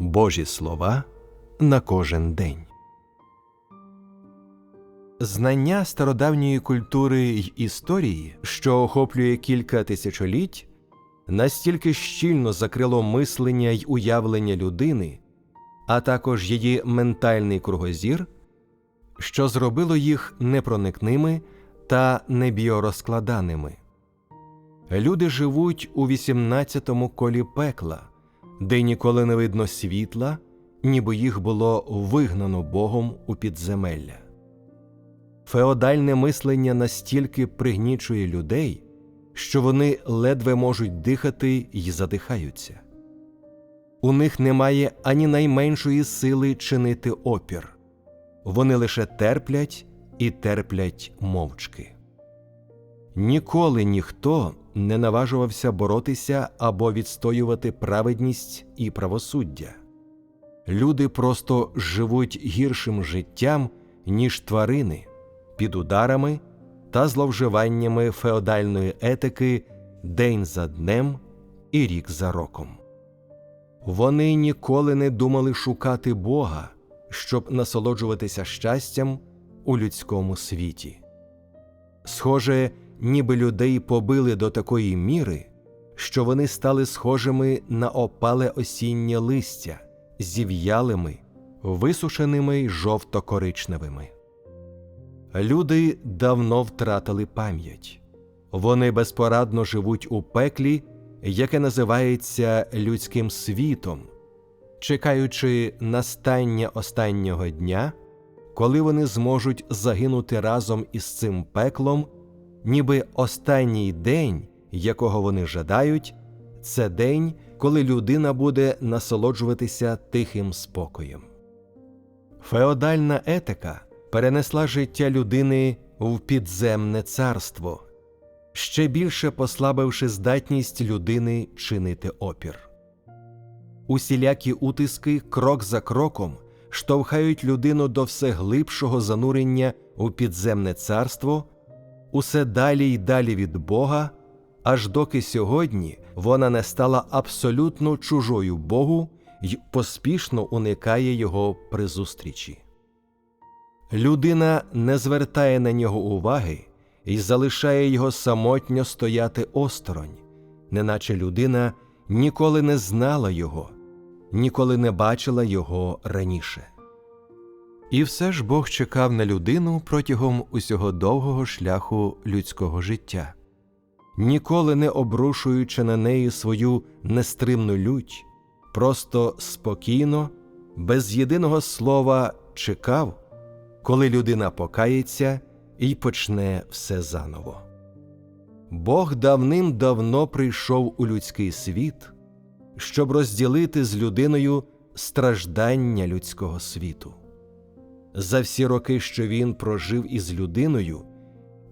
Божі слова на кожен день. Знання стародавньої культури й історії, що охоплює кілька тисячоліть, настільки щільно закрило мислення й уявлення людини, а також її ментальний кругозір, що зробило їх непроникними та небіорозкладаними. Люди живуть у 18-му колі пекла, де ніколи не видно світла, ніби їх було вигнано Богом у підземелля. Феодальне мислення настільки пригнічує людей, що вони ледве можуть дихати й задихаються. У них немає ані найменшої сили чинити опір, вони лише терплять і терплять мовчки. Ніколи ніхто не наважувався боротися або відстоювати праведність і правосуддя. Люди просто живуть гіршим життям, ніж тварини, під ударами та зловживаннями феодальної етики день за днем і рік за роком. Вони ніколи не думали шукати Бога, щоб насолоджуватися щастям у людському світі. Схоже, ніби людей побили до такої міри, що вони стали схожими на опале осіннє листя, зів'ялими, висушеними жовто-коричневими. Люди давно втратили пам'ять, вони безпорадно живуть у пеклі, яке називається людським світом, чекаючи настання останнього дня, коли вони зможуть загинути разом із цим пеклом ніби останній день, якого вони жадають, це день, коли людина буде насолоджуватися тихим спокоєм. Феодальна етика перенесла життя людини в підземне царство, ще більше послабивши здатність людини чинити опір. Усілякі утиски крок за кроком штовхають людину до все глибшого занурення у підземне царство усе далі й далі від Бога, аж доки сьогодні вона не стала абсолютно чужою Богу й поспішно уникає Його при зустрічі. Людина не звертає на нього уваги і залишає його самотньо стояти осторонь, неначе людина ніколи не знала його, ніколи не бачила його раніше. І все ж Бог чекав на людину протягом усього довгого шляху людського життя, ніколи не обрушуючи на неї свою нестримну лють, просто спокійно, без єдиного слова чекав, коли людина покається і почне все заново. Бог давним-давно прийшов у людський світ, щоб розділити з людиною страждання людського світу. За всі роки, що він прожив із людиною,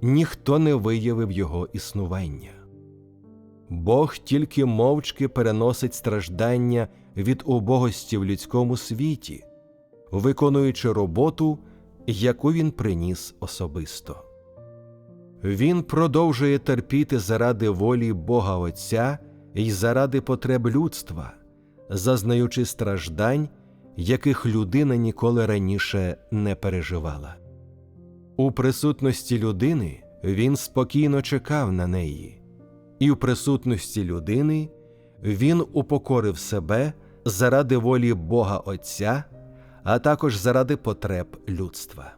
ніхто не виявив його існування. Бог тільки мовчки переносить страждання від убогості в людському світі, виконуючи роботу, яку він приніс особисто. Він продовжує терпіти заради волі Бога Отця і заради потреб людства, зазнаючи страждань яких людина ніколи раніше не переживала. У присутності людини він спокійно чекав на неї, і в присутності людини він упокорив себе заради волі Бога Отця, а також заради потреб людства.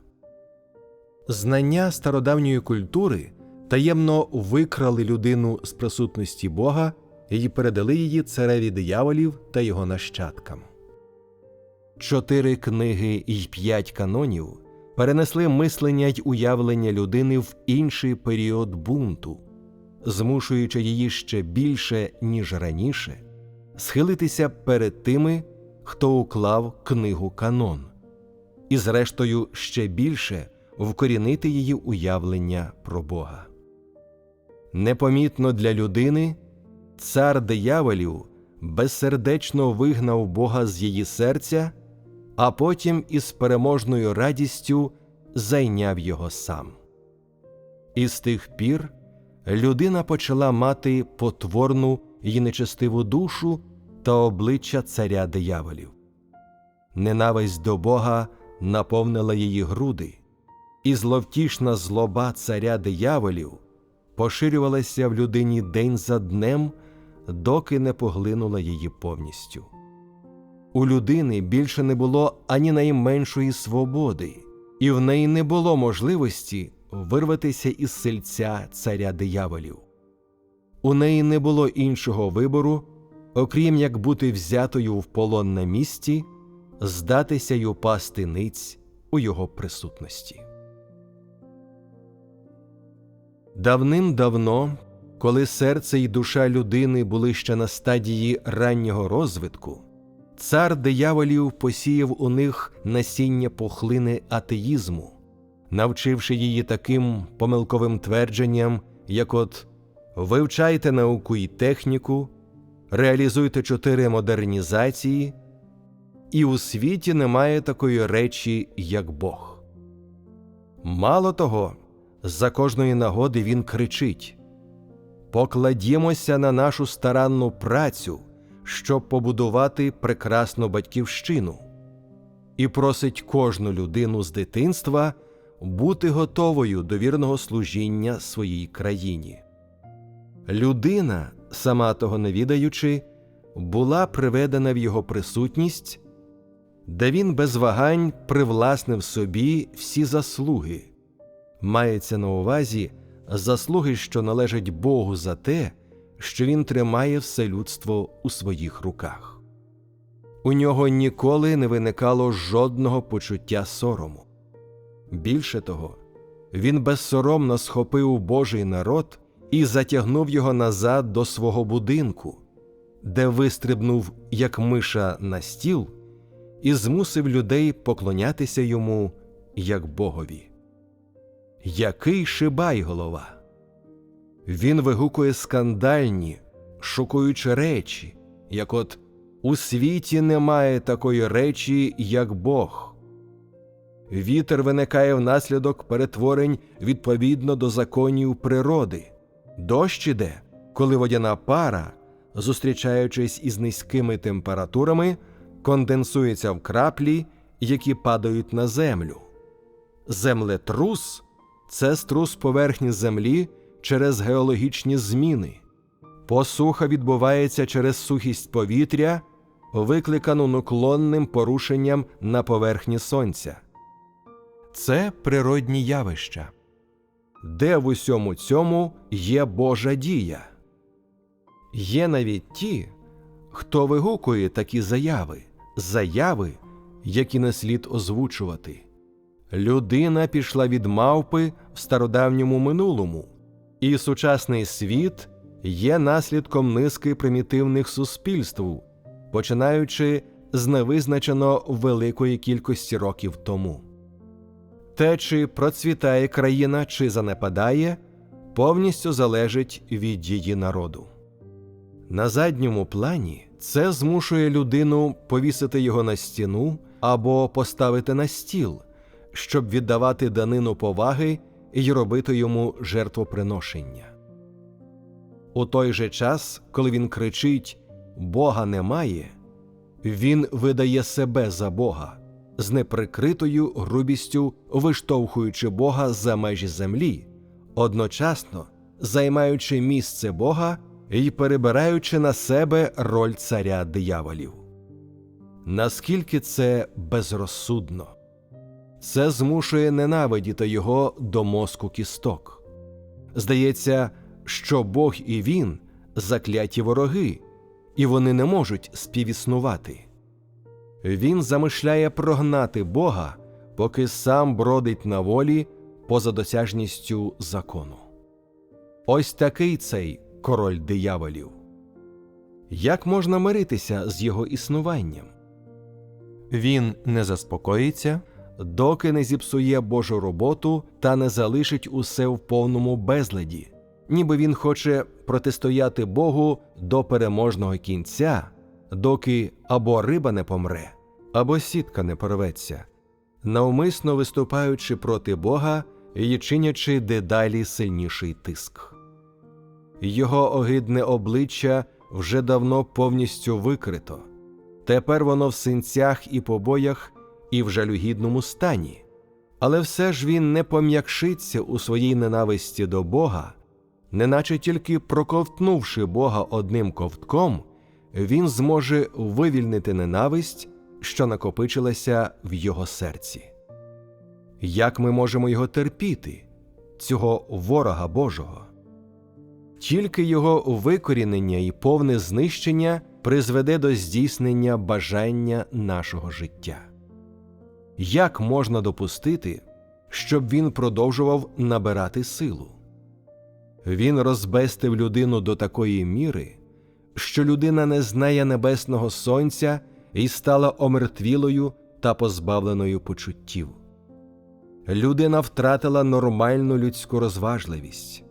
Знання стародавньої культури таємно викрали людину з присутності Бога і передали її цареві дияволів та його нащадкам. Чотири книги і п'ять канонів перенесли мислення й уявлення людини в інший період бунту, змушуючи її ще більше, ніж раніше, схилитися перед тими, хто уклав книгу канон, і, зрештою, ще більше вкорінити її уявлення про Бога. Непомітно для людини цар дияволів безсердечно вигнав Бога з її серця а потім із переможною радістю зайняв його сам. І з тих пір людина почала мати потворну й нечестиву душу та обличчя царя дияволів. ненависть до Бога наповнила її груди, і зловтішна злоба царя дияволів поширювалася в людині день за днем, доки не поглинула її повністю. У людини більше не було ані найменшої свободи, і в неї не було можливості вирватися із сельця царя дияволів. У неї не було іншого вибору, окрім як бути взятою в полон на місці, здатися й упасти ниць у його присутності. Давним-давно, коли серце й душа людини були ще на стадії раннього розвитку, цар дияволів посіяв у них насіння пухлини атеїзму, навчивши її таким помилковим твердженням, як от вивчайте науку і техніку, реалізуйте чотири модернізації, і у світі немає такої речі, як Бог. Мало того, за кожної нагоди він кричить Покладімося на нашу старанну працю, щоб побудувати прекрасну батьківщину, і просить кожну людину з дитинства бути готовою до вірного служіння своїй країні. Людина, сама того не відаючи, була приведена в його присутність, де він без вагань привласнив собі всі заслуги. Мається на увазі заслуги, що належать Богу за те, що він тримає все людство у своїх руках. У нього ніколи не виникало жодного почуття сорому. Більше того, він безсоромно схопив Божий народ і затягнув його назад до свого будинку, де вистрибнув, як миша на стіл, і змусив людей поклонятися йому як Богові. Який шибай голова! Він вигукує скандальні, шокуючи речі, як от у світі немає такої речі, як Бог. Вітер виникає внаслідок перетворень відповідно до законів природи, дощ іде, коли водяна пара, зустрічаючись із низькими температурами, конденсується в краплі, які падають на землю. Землетрус це струс поверхні землі через геологічні зміни. Посуха відбувається через сухість повітря, викликану нуклонним порушенням на поверхні сонця. Це природні явища, де в усьому цьому є Божа дія. Є навіть ті, хто вигукує такі заяви, заяви, які не слід озвучувати. Людина пішла від мавпи в стародавньому минулому, і сучасний світ є наслідком низки примітивних суспільств, починаючи з невизначено великої кількості років тому. Те, чи процвітає країна, чи занепадає, повністю залежить від її народу. На задньому плані це змушує людину повісити його на стіну або поставити на стіл щоб віддавати данину поваги і робити йому жертвоприношення. У той же час, коли він кричить Бога немає, він видає себе за Бога, з неприкритою грубістю виштовхуючи Бога за межі землі, одночасно займаючи місце Бога і перебираючи на себе роль царя дияволів. Наскільки це безрозсудно? Це змушує ненавидіти його до мозку кісток. Здається, що Бог і він закляті вороги, і вони не можуть співіснувати. Він замишляє прогнати Бога, поки сам бродить на волі поза досяжністю закону. Ось такий цей король дияволів. Як можна миритися з його існуванням? Він не заспокоїться доки не зіпсує Божу роботу та не залишить усе в повному безладі, ніби він хоче протистояти Богу до переможного кінця, доки або риба не помре, або сітка не порветься, навмисно виступаючи проти Бога і чинячи дедалі сильніший тиск. Його огидне обличчя вже давно повністю викрито, Тепер воно в синцях і побоях, і в жалюгідному стані. Але все ж він не пом'якшиться у своїй ненависті до Бога, неначе тільки проковтнувши Бога одним ковтком, він зможе вивільнити ненависть, що накопичилася в його серці. Як ми можемо його терпіти, цього ворога Божого? Тільки його викорінення і повне знищення призведе до здійснення бажання нашого життя. Як можна допустити, щоб він продовжував набирати силу? Він розбестив людину до такої міри, що людина не знає небесного сонця і стала омертвілою та позбавленою почуттів. Людина втратила нормальну людську розважливість.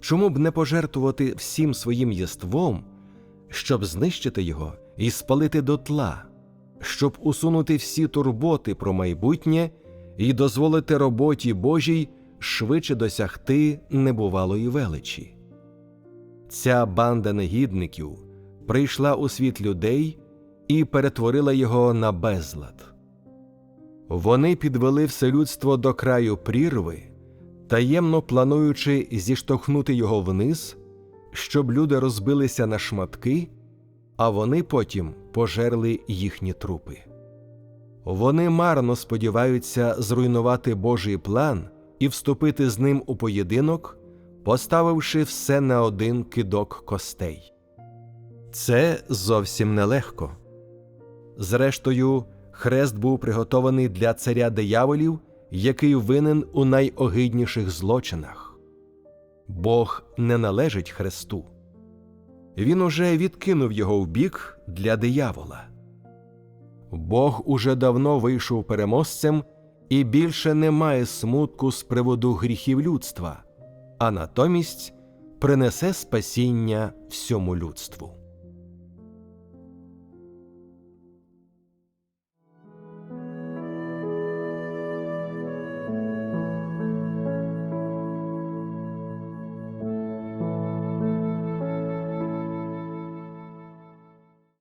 Чому б не пожертвувати всім своїм єством, щоб знищити його і спалити дотла, щоб усунути всі турботи про майбутнє і дозволити роботі Божій швидше досягти небувалої величі? Ця банда негідників прийшла у світ людей і перетворила його на безлад. Вони підвели все людство до краю прірви, таємно плануючи зіштовхнути його вниз, щоб люди розбилися на шматки, а вони потім пожерли їхні трупи. Вони марно сподіваються зруйнувати Божий план і вступити з ним у поєдинок, поставивши все на один кидок костей. Це зовсім нелегко. Зрештою, хрест був приготований для царя дияволів, який винен у найогидніших злочинах. Бог не належить хресту. Він уже відкинув його вбік для диявола. Бог уже давно вийшов переможцем і більше не має смутку з приводу гріхів людства, а натомість принесе спасіння всьому людству.